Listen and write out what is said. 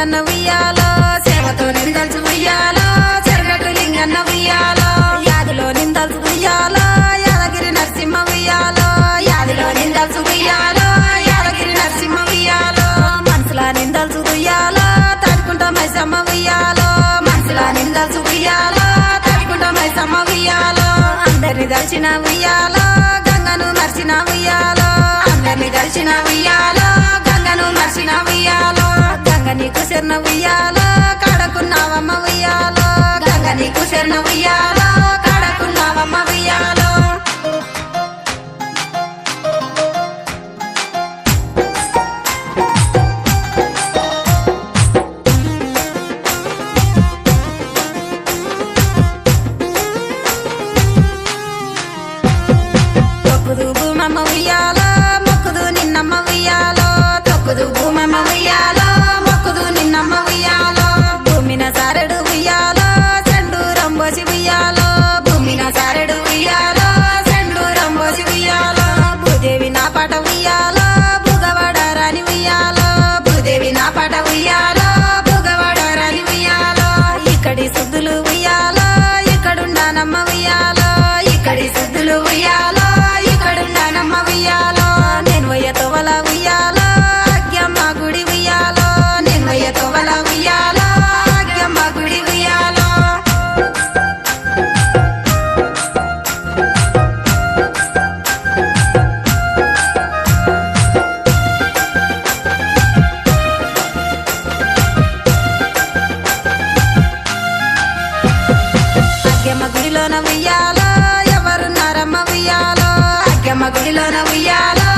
లింగన్న ఉయ్యాలో సేవతో నిందల్చు ఉయ్యాలో చెరగట్టు లింగన్న ఉయ్యాలో యాదిలో నిందల్చు ఉయ్యాలో యాదగిరి నరసింహ ఉయ్యాలో యాదిలో నిందల్చు ఉయ్యాలో యాదగిరి నరసింహ ఉయ్యాలో మనసులా నిందల్చు ఉయ్యాలో తడుకుంట మైసమ్మ ఉయ్యాలో మనసులా నిందల్చు ఉయ్యాలో తడుకుంట మైసమ్మ ఉయ్యాలో అందరిని దర్శన ఉయ్యాలో గంగను మర్చిన ఉయ్యాలో అందరిని దర్శన ఉయ్యాలో గంగను మర్చిన ఉయ్యాల. గంగ కుశర్ణ ఉయ్యాలో ఉయ్యాల ఉయ్యాలో ఉయ్యాల కుశర్ణ ఉయ్యాలో. ఉయ్యాలో ఎవరు నరమ్మ ఉయ్యాలో అగ్గమ్మ గుడిలోన ఉయ్యాలో